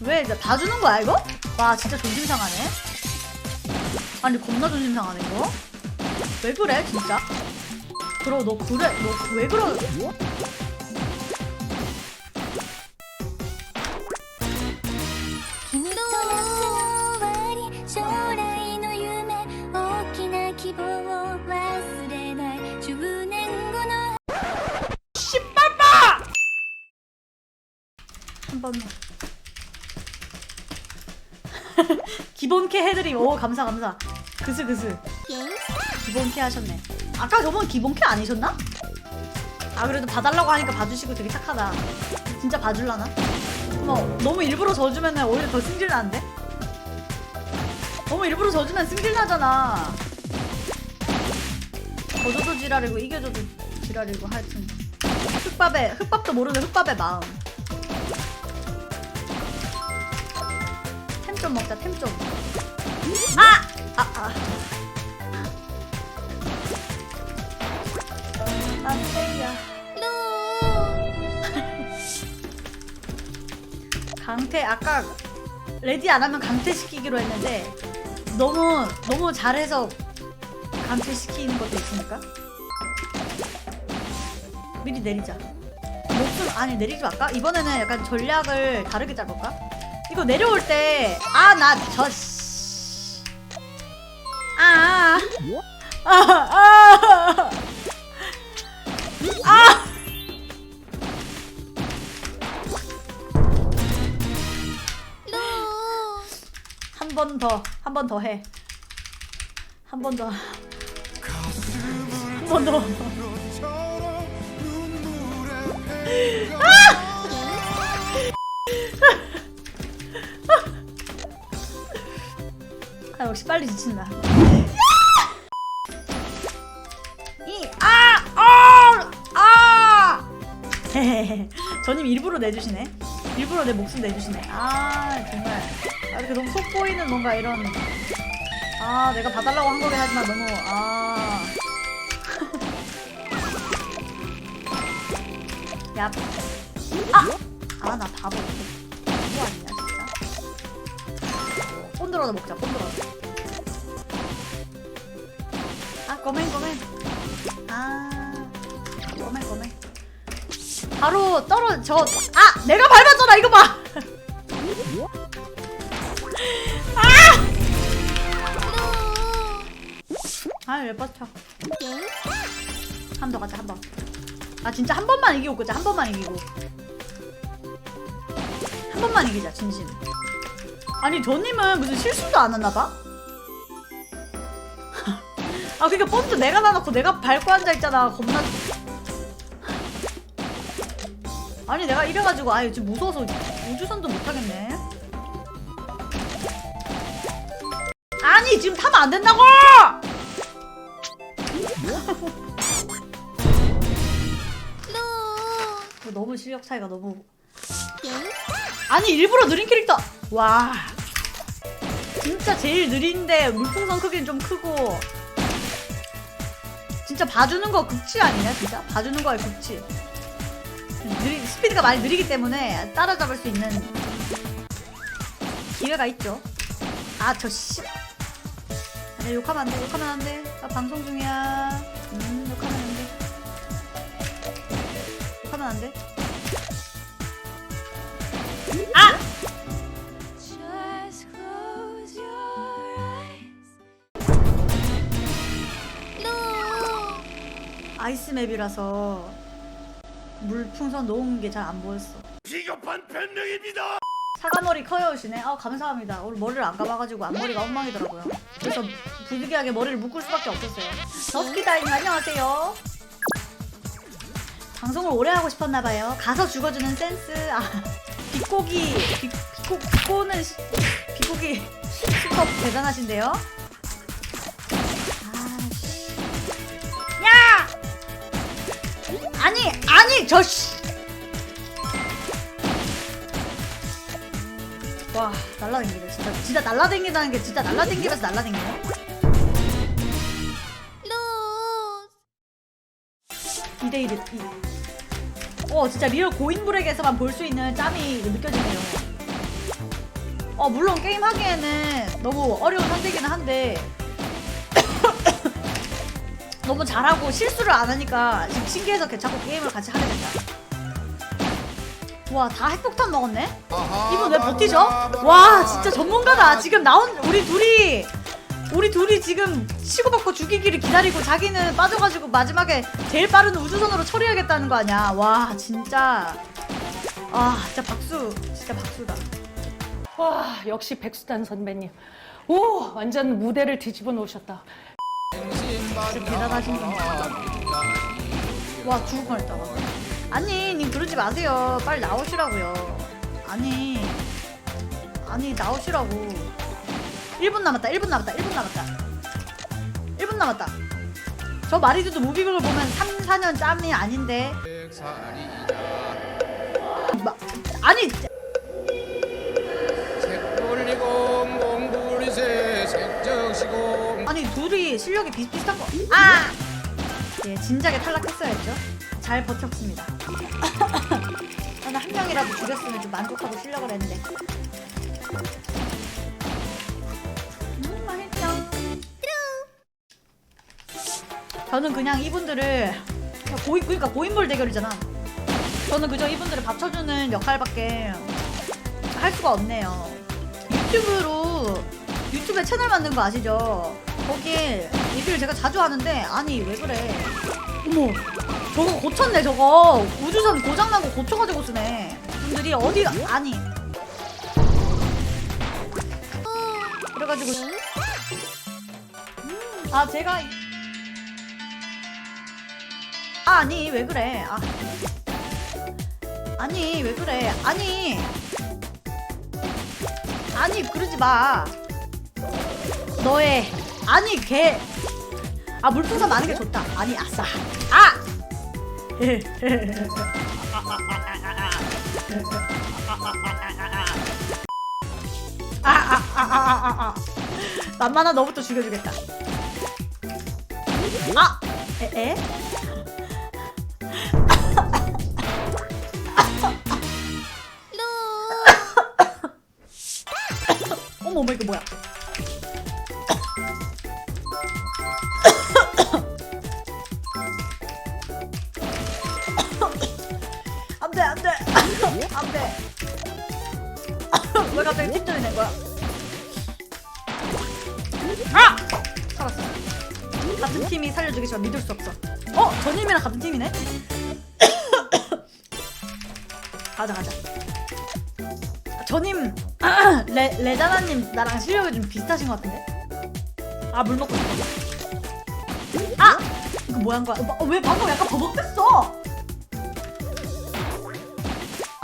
왜? 이제 다 주는 거야 이거? 와 진짜 존심 상하네 아니 겁나 존심 상하네 이거 왜 그래 진짜 그럼 너 그래 너 왜 그러 씨빨빠! 한 번만 기본 캐 해드림. 오 감사 감사. 그스 그스. 기본 캐 하셨네. 아까 저번 기본 캐 아니셨나? 아 그래도 봐달라고 하니까 봐주시고 되게 착하다. 진짜 봐줄라나? 뭐 너무 일부러 져주면 오히려 더 승질 나는데? 너무 일부러 져주면 승질 나잖아. 져줘도 지랄이고 이겨줘도 지랄이고 하여튼 흑밥의 흑밥도 모르는 흑밥의 마음. 좀 먹자 템 좀. 아! 아 아. 난 페이야. 강퇴 아까 레디 안 하면 강퇴 시키기로 했는데 너무 너무 잘해서 강퇴 시키는 것도 있으니까 미리 내리자. 목숨 아니 내리지 말까? 이번에는 약간 전략을 다르게 짜볼까? 이거 내려올 때 아 나저 씨. 아. 아. 아. 아. 한 번 더, 한 번 더 해. 한 번 더. 한 번 더. 역시 빨리 지친다. 이, 아, 어, 아! 헤헤헤. 저님 일부러 내주시네. 일부러 내 목숨 내주시네. 아, 정말. 아, 이렇게 너무 속 보이는 뭔가 이런. 아, 내가 봐달라고 한 거긴 하지만 너무, 아. 야. 아! 아, 나 바보. 바보 아니냐, 진짜. 본드러도 먹자, 본드러. 아, 꼬맹, 꼬맹. 아, 꼬맹, 꼬맹. 바로 떨어, 저, 아! 내가 밟았잖아, 이거 봐! 아, 왜 버텨. 한번더 가자, 한 번. 아, 진짜 한 번만 이기고 끄자, 한 번만 이기고. 한 번만 이기자, 진심. 아니, 저님은 무슨 실수도 안 했나봐? 아, 그니까 뻔트 내가 놔놓고 내가 밟고 앉아있잖아. 겁나. 아니, 내가 이래가지고, 아유, 지금 무서워서 우주선도 못하겠네. 아니, 지금 타면 안 된다고! 이거 너무 실력 차이가 너무. 아니, 일부러 느린 캐릭터! 와. 진짜 제일 느린데 물풍선 크기는 좀 크고. 진짜 봐주는 거 극치 아니냐, 진짜? 봐주는 거의 극치. 느리, 스피드가 많이 느리기 때문에 따라잡을 수 있는 기회가 있죠. 아, 저 씨. 아니, 욕하면 안 돼, 욕하면 안 돼. 나 방송 중이야. 음, 욕하면 안 돼. 욕하면 안 돼. 아이스 맵이라서 물풍선 놓은 게 잘 안 보였어. 비겁한 변명입니다. 사과머리 커요 시네. 아 감사합니다. 오늘 머리를 안 감아가지고 앞머리가 엉망이더라고요. 그래서 부득이하게 머리를 묶을 수밖에 없었어요. 더스키다이님 안녕하세요. 방송을 오래 하고 싶었나봐요. 가서 죽어주는 센스. 아 비꼬기 비, 비꼬는 시- 비꼬기 수법 대단하신데요. 아니 아니 저 씨. 와 날라다니네 진짜 진짜 날라다니다는 게 진짜 날라다니면서 날라다니네 Lose. 2대1 어 진짜 리얼 고인물에게서만 볼 수 있는 짬이 느껴지네요 어 물론 게임 하기에는 너무 어려운 상대기는 한데 너무 잘하고 실수를 안 하니까 지금 신기해서 자꾸 게임을 같이 하게 된다. 와 다 핵폭탄 먹었네? 이분 왜 버티죠? 와 진짜 전문가다. 지금 나온 우리 둘이 우리 둘이 지금 치고받고 죽이기를 기다리고 자기는 빠져가지고 마지막에 제일 빠른 우주선으로 처리하겠다는 거 아니야? 와 진짜 아 진짜 박수 진짜 박수다. 와 역시 백수단 선배님. 오 완전 무대를 뒤집어 놓으셨다. 진짜 대단하신 분이다. 와 죽을 뻔했다. 아니 님 그러지 마세요. 빨리 나오시라고요. 아니 아니 나오시라고. 1분 남았다. 1분 남았다. 1분 남았다. 1분 남았다. 저 마리드도 무비극을 보면 3, 4년 짬이 아닌데. 마, 아니 색 돌리공 공부리세 색정시공 아니 둘이 실력이 비슷비슷한 거. 아! 예, 진작에 탈락했어야죠. 잘 버텼습니다. 저는 한 명이라도 죽였으면 좀 만족하고 실력을 했는데. 음, 맛있죠. 저는 그냥 이분들을 그냥 고인 그러니까 고인물 대결이잖아. 저는 그저 이분들을 받쳐주는 역할밖에 할 수가 없네요. 유튜브로 유튜브에 채널 만든 거 아시죠? 거기에 리뷰를 제가 자주 하는데 아니 왜 그래? 어머. 저거 고쳤네 저거. 우주선 고장난 거 고쳐가지고 쓰네. 분들이 어디 아니. 그래가지고. 아 제가 이- 아, 아니 왜 그래? 아. 아니 왜 그래? 아니. 아니 그러지 마. 너의 아니 걔. 아 물풍선 많은 게 좋다. 아니 아싸. 아! 아아아아아아 만만한 너부터 죽여주겠다. 아! 에 에? 어머 어머 이거 뭐야 안돼 왜 갑자기 팀전이 된 거야? 아! 살았어. 같은 팀이 살려주겠지만 믿을 수 없어. 어? 전임이랑 같은 팀이네? 가자 가자. 전임 레 레자나님 나랑 실력이 좀 비슷하신 것 같은데? 아 물 먹고 싶어. 아! 이거 뭐한 거야? 어, 왜 방금 약간 버벅댔어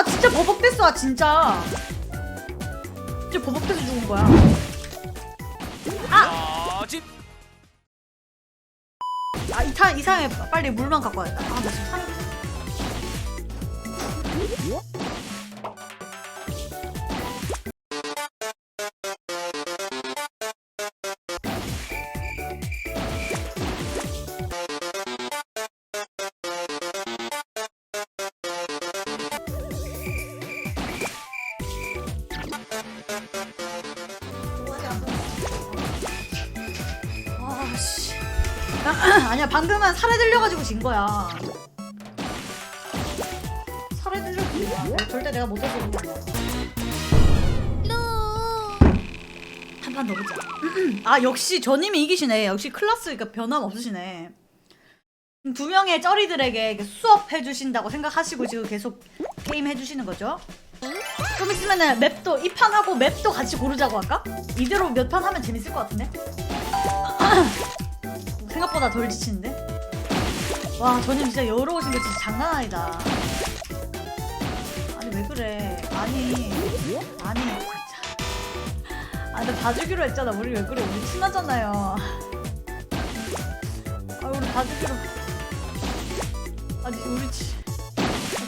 아 진짜 버벅댔어 아, 진짜. 진짜 버벅대서 죽은 거야. 아! 아 이타 이상해 빨리 물만 갖고 와야겠다. 아나 지금 상아 아니야. 방금은 살에 들려가지고 진 거야. 살에 들려서 진 거야 절대 내가 못해서 그런 거야 한판 더 보자. 아 역시 저님이 이기시네. 역시 클라스가 변함 없으시네. 두 명의 쩌리들에게 수업해 주신다고 생각하시고 지금 계속 게임 해주시는 거죠? 좀 있으면은 맵도 이 판하고 맵도 같이 고르자고 할까? 이대로 몇 판 하면 재밌을 것 같은데? 생각보다 덜 지치는데? 와 저님 진짜 여러우신 게 진짜 장난 아니다. 아니 왜 그래? 아니 아니. 진짜 아 근데 봐주기로 했잖아. 우리 왜 그래? 우리 친하잖아요. 아 우리 봐주기로. 아니 우리 치,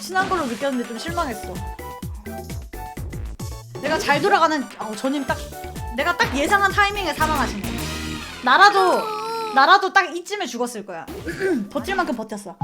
친한 걸로 느꼈는데 좀 실망했어. 내가 잘 돌아가는 어, 저님 딱 내가 딱 예상한 타이밍에 사망하시네 나라도 나라도 딱 이쯤에 죽었을 거야. 버틸 만큼 버텼어